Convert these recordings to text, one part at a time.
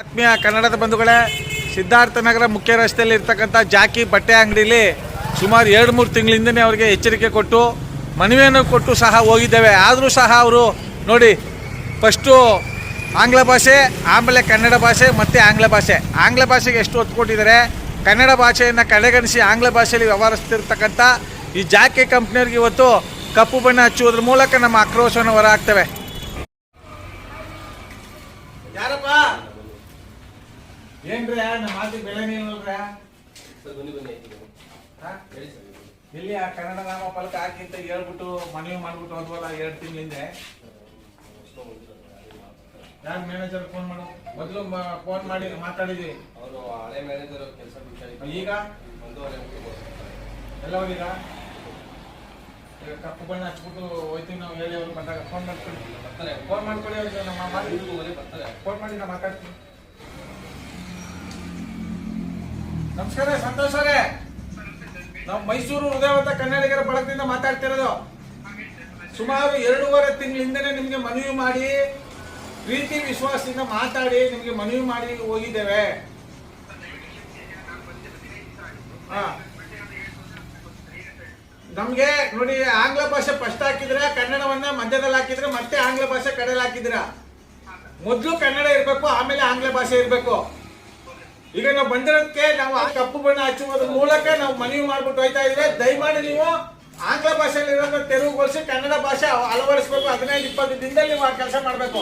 ಆತ್ಮೀಯ ಕನ್ನಡದ ಬಂಧುಗಳೇ, ಸಿದ್ಧಾರ್ಥ ನಗರ ಮುಖ್ಯ ರಸ್ತೆಯಲ್ಲಿ ಇರ್ತಕ್ಕಂಥ ಜಾಕಿ ಬಟ್ಟೆ ಅಂಗಡಿಲಿ ಸುಮಾರು ಎರಡು ಮೂರು ತಿಂಗಳಿಂದನೇ ಅವರಿಗೆ ಎಚ್ಚರಿಕೆ ಕೊಟ್ಟು, ಮನವಿಯನ್ನು ಕೊಟ್ಟು ಸಹ ಹೋಗಿದ್ದೇವೆ. ಆದರೂ ಸಹ ಅವರು ನೋಡಿ ಫಸ್ಟು ಆಂಗ್ಲ ಭಾಷೆ, ಆಮೇಲೆ ಕನ್ನಡ ಭಾಷೆ, ಮತ್ತು ಆಂಗ್ಲ ಭಾಷೆ. ಆಂಗ್ಲ ಭಾಷೆಗೆ ಎಷ್ಟು ಒತ್ತು ಕೊಟ್ಟಿದ್ದಾರೆ? ಕನ್ನಡ ಭಾಷೆಯನ್ನು ಕಡೆಗಣಿಸಿ ಆಂಗ್ಲ ಭಾಷೆಯಲ್ಲಿ ವ್ಯವಹರಿಸ್ತಿರ್ತಕ್ಕಂಥ ಈ ಜಾಕಿ ಕಂಪ್ನಿಯವ್ರಿಗೆ ಇವತ್ತು ಕಪ್ಪು ಬಣ್ಣ ಹಚ್ಚುವುದ್ರ ಮೂಲಕ ನಮ್ಮ ಆಕ್ರೋಶವನ್ನು ಹೊರಹಾಕ್ತೇವೆ. ಏನ್ರಿ ನಮ್ಮ ಮಾತಿಗೆ ಬೆಳೆನೇ ನೀಲ್ರ ಸರ್ ಬನ್ನಿ ಬನ್ನಿ ಆಯ್ತು ಬನ್ನಿ. ಹೇಳಿ ಸರ್ ಇಲ್ಲಿ ಆ ಕನ್ನಡ ನಾಮ ಫಲಕ ಹಾಕಿಂತ ಹೇಳ್ಬಿಟ್ಟು ಮನವಿ ಮಾಡ್ಬಿಟ್ಟು ಹೋದ್ವಲ್ಲ ಎರಡು ತಿಂಗಳಿಂದೆ ಯಾರು ಮ್ಯಾನೇಜರ್ ಫೋನ್ ಮಾಡು? ಮೊದಲು ಫೋನ್ ಮಾಡಿ ಮಾತಾಡಿದ್ವಿ. ಅವರು ಹಳೆ ಮ್ಯಾನೇಜರ್ ಕೆಲಸ ಬಿಟ್ಟು ಈಗ? ಒಂದೂವರೆ ಹೋಗಿದ ಕಪ್ಪು ಬಣ್ಣ ಹಚ್ಬಿಟ್ಟು ಹೋಯ್ತೀವಿ ನಾವು ಹೇಳಿ ಅವ್ರು ಬಂದಾಗ. ಫೋನ್ ಮಾಡ್ಕೊಳ್ಳಿ ಬರ್ತಾರೆ. ಫೋನ್ ಮಾಡ್ಕೊಳ್ಳಿ ಅವ್ರಿಗೆ ನಮ್ಮ ಬರ್ತಾರೆ. ಫೋನ್ ಮಾಡಿ ನಾ ಮಾತಾಡ್ತೀನಿ. ನಮಸ್ಕಾರ, ಸಂತೋಷ್ ಅವರೇ. ನಾವು ಮೈಸೂರು ಹೃದಯವಂತ ಕನ್ನಡಿಗರ ಬಳಗದಿಂದ ಮಾತಾಡ್ತಿರೋದು. ಸುಮಾರು ಎರಡೂವರೆ ತಿಂಗಳಿಂದನೇ ನಿಮಗೆ ಮನವಿ ಮಾಡಿ, ಪ್ರೀತಿ, ವಿಶ್ವಾಸದಿಂದ ಮಾತಾಡಿ ನಿಮಗೆ ಮನವಿ ಮಾಡಿ ಹೋಗಿದ್ದೇವೆ. ನಮಗೆ ನೋಡಿ, ಆಂಗ್ಲ ಭಾಷೆ ಫಸ್ಟ್ ಹಾಕಿದ್ರೆ ಕನ್ನಡವನ್ನ ಮಧ್ಯದಲ್ಲಿ ಹಾಕಿದ್ರೆ ಮತ್ತೆ ಆಂಗ್ಲ ಭಾಷೆ ಕಡೆಯಲ್ಲಿ ಹಾಕಿದ್ರ ಮೊದಲು ಕನ್ನಡ ಇರಬೇಕು, ಆಮೇಲೆ ಆಂಗ್ಲ ಭಾಷೆ ಇರಬೇಕು. ಈಗ ನಾವು ಬಂದಿರೋದಕ್ಕೆ ನಾವು ಆ ಕಪ್ಪು ಬಣ್ಣ ಹಚ್ಚುವುದ್ರ ಮೂಲಕ ನಾವು ಮನವಿ ಮಾಡ್ಬಿಟ್ಟು ಹೋಯ್ತಾ ಇದ್ರೆ ದಯಮಾಡಿ ನೀವು ಆಂಗ್ಲ ಭಾಷೆಯಲ್ಲಿ ಇರೋದನ್ನ ತೆರವುಗೊಳಿಸಿ ಕನ್ನಡ ಭಾಷೆ ಅಳವಡಿಸ್ಬೇಕು. ಹದಿನೈದು, ಇಪ್ಪತ್ತು ದಿನದಲ್ಲಿ ನೀವು ಆ ಕೆಲಸ ಮಾಡಬೇಕು.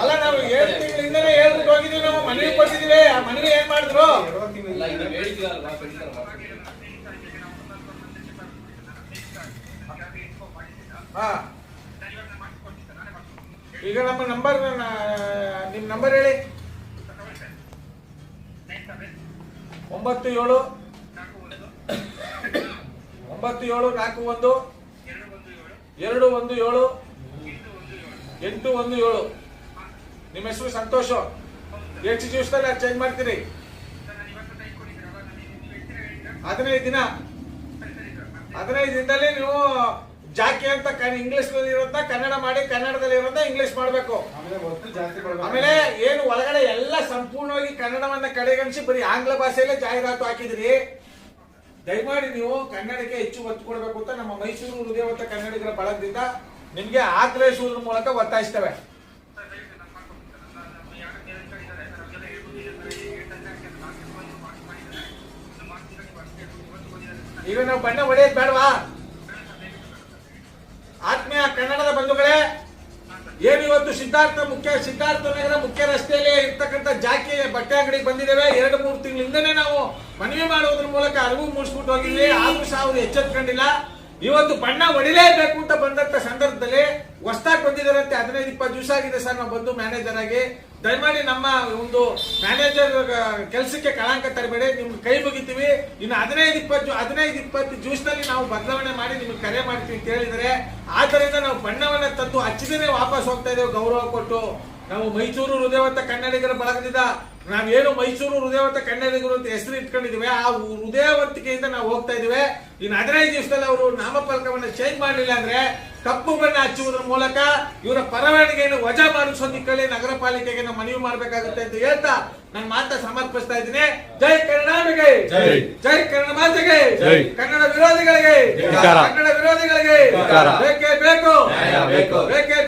ಅಲ್ಲ, ನಾವು ಏಳು ತಿಂಗಳಿಂದಲೇ ಹೇಳ್ಬಿಟ್ಟು ಹೋಗಿದ್ದೀವಿ. ನಾವು ಮನವಿ ಕೊಟ್ಟಿದ್ದೀವಿ. ಆ ಮನವಿ ಏನ್ ಮಾಡಿದ್ರು? ಹಾ. ಈಗ ನಮ್ಮ ನಂಬರ್ ನಿಮ್ ನಂಬರ್ ಹೇಳಿ. ಒಂಬತ್ತು ಏಳು. ಒಂಬತ್ತು ಏಳು, ನಾಲ್ಕು ಒಂದು. ಎರಡು ಒಂದು ಏಳು. ಎಂಟು ಒಂದು ಏಳು. ನಿಮ್ಮ ಹೆಸರು ಸಂತೋಷ. ಎಷ್ಟು ದಿವಸದಲ್ಲಿ ಅದು ಚೇಂಜ್ ಮಾಡ್ತೀರಿ. ಹದಿನೈದು ದಿನ. ಹದಿನೈದು ದಿನದಲ್ಲಿ ನೀವು ಜಾಕಿ ಅಂತ ಇಂಗ್ಲಿಷ್ ಇರೋದನ್ನ ಕನ್ನಡ ಮಾಡಿ ಕನ್ನಡದಲ್ಲಿ ಇರೋದನ್ನ ಇಂಗ್ಲಿಷ್ ಮಾಡಬೇಕು. ಆಮೇಲೆ ಏನು ಒಳಗಡೆ ಎಲ್ಲ ಸಂಪೂರ್ಣವಾಗಿ ಕನ್ನಡವನ್ನ ಕಡೆಗಣಿಸಿ ಬರೀ ಆಂಗ್ಲ ಭಾಷೆಯಲ್ಲೇ ಜಾಹೀರಾತು ಹಾಕಿದ್ರಿ. ದಯಮಾಡಿ ನೀವು ಕನ್ನಡಕ್ಕೆ ಹೆಚ್ಚು ಒತ್ತು ಕೊಡಬೇಕು ಅಂತ ನಮ್ಮ ಮೈಸೂರು ಹೃದಯವಂತ ಕನ್ನಡಿಗರ ಬಳಗದಿಂದ ನಿಮ್ಗೆ ಆಗ್ರಹಿಸುವುದ್ರ ಮೂಲಕ ಒತ್ತಾಯಿಸ್ತೇವೆ. ಈಗ ನಾವು ಬಣ್ಣ ಹೊಡೆಯೋದು ಬೇಡವಾ? ಆತ್ಮೀಯ ಕನ್ನಡದ ಬಂಧುಗಳೇ, ಏನು ಇವತ್ತು ಸಿದ್ಧಾರ್ಥ ಮುಖ್ಯ, ಸಿದ್ಧಾರ್ಥ ನಗರ ಮುಖ್ಯ ರಸ್ತೆಯಲ್ಲಿ ಇರ್ತಕ್ಕಂಥ ಜಾಕಿ ಬಟ್ಟೆ ಅಂಗಡಿಗೆ ಬಂದಿದ್ದೇವೆ. ಎರಡು, ಮೂರು ತಿಂಗಳಿಂದನೇ ನಾವು ಮನವಿ ಮಾಡುವುದ್ರ ಮೂಲಕ ಅರಿವು ಮೂಡಿಸ್ಬಿಟ್ಟು ಹೋಗಿದ್ವಿ ಆದ್ರೂ ಸಹ ಅವರು ಎಚ್ಚೆತ್ಕೊಂಡಿಲ್ಲ. ಇವತ್ತು ಬಣ್ಣ ಹೊಡಿಲೇಬೇಕು ಅಂತ ಬಂದಂತ ಸಂದರ್ಭದಲ್ಲಿ ಹೊಸ್ದಾಗಿ ಬಂದಿದ್ದಾರಂತೆ ಹದಿನೈದು, ಇಪ್ಪತ್ತು ದಿವಸ ಆಗಿದೆ ಸರ್ ನಾವು ಬಂದು ಮ್ಯಾನೇಜರ್ ಆಗಿ. ದಯಮಾಡಿ ನಮ್ಮ ಒಂದು ಮ್ಯಾನೇಜರ್ ಕೆಲಸಕ್ಕೆ ಕಳಂಕ ತರಬೇಡಿ. ನಿಮ್ಗೆ ಕೈ ಮುಗಿತೀವಿ. ಇನ್ನು ಹದಿನೈದು, ಇಪ್ಪತ್ತು ಹದಿನೈದು, ಇಪ್ಪತ್ತು ಜ್ಯೂಸ್ನಲ್ಲಿ ನಾವು ಬದಲಾವಣೆ ಮಾಡಿ ನಿಮ್ಗೆ ಕರೆ ಮಾಡ್ತೀವಿ ಅಂತ ಹೇಳಿದರೆ ಆದ್ದರಿಂದ ನಾವು ಬಣ್ಣವನ್ನ ತಂದು ಹಚ್ಚಿದೇನೆ ವಾಪಸ್ ಹೋಗ್ತಾ ಇದ್ದೇವೆ ಗೌರವ ಕೊಟ್ಟು. ನಾವು ಮೈಸೂರು ಹೃದಯವಂತ ಕನ್ನಡಿಗರ ಬಳಗದಿಂದ ನಾವೇನು ಮೈಸೂರು ಹೃದಯವಂತ ಕನ್ನಡಿಗರು ಅಂತ ಹೆಸರು ಇಟ್ಕೊಂಡಿದೀವಿ ಆ ಹೃದಯವಂತಿಕೆಯಿಂದ ನಾವು ಹೋಗ್ತಾ ಇದೀವಿ ಇನ್ನು ಹದಿನೈದು ದಿವಸದಲ್ಲಿ ಅವರು ನಾಮಫಲಕವನ್ನ ಚೇಂಜ್ ಮಾಡಲಿಲ್ಲ ಅಂದ್ರೆ ಕಪ್ಪು ಬಣ್ಣ ಹಚ್ಚುವುದರ ಮೂಲಕ ಇವರ ಪರವಾನಗಿಯನ್ನು ವಜಾ ಮಾಡಿಸೋದಿಕ್ಕಲ್ಲಿ ನಗರ ಪಾಲಿಕೆಗೆ ನಾವು ಮನವಿ ಮಾಡಬೇಕಾಗುತ್ತೆ ಅಂತ ಹೇಳ್ತಾ ನನ್ನ ಮಾತ ಸಮರ್ಪಿಸ್ತಾ ಇದ್ದೀನಿ. ಜೈ ಕರ್ನಾಟಕ! ಜೈ. ಜೈ ಕನ್ನಡ ಮಾತೆಗೆ. ಕನ್ನಡ ವಿರೋಧಿಗಳಿಗೆ. ಕನ್ನಡ ವಿರೋಧಿಗಳಿಗೆ! ಬೇಕು ಬೇಕೇ. ಬೇಕು. ಬೇಕೇ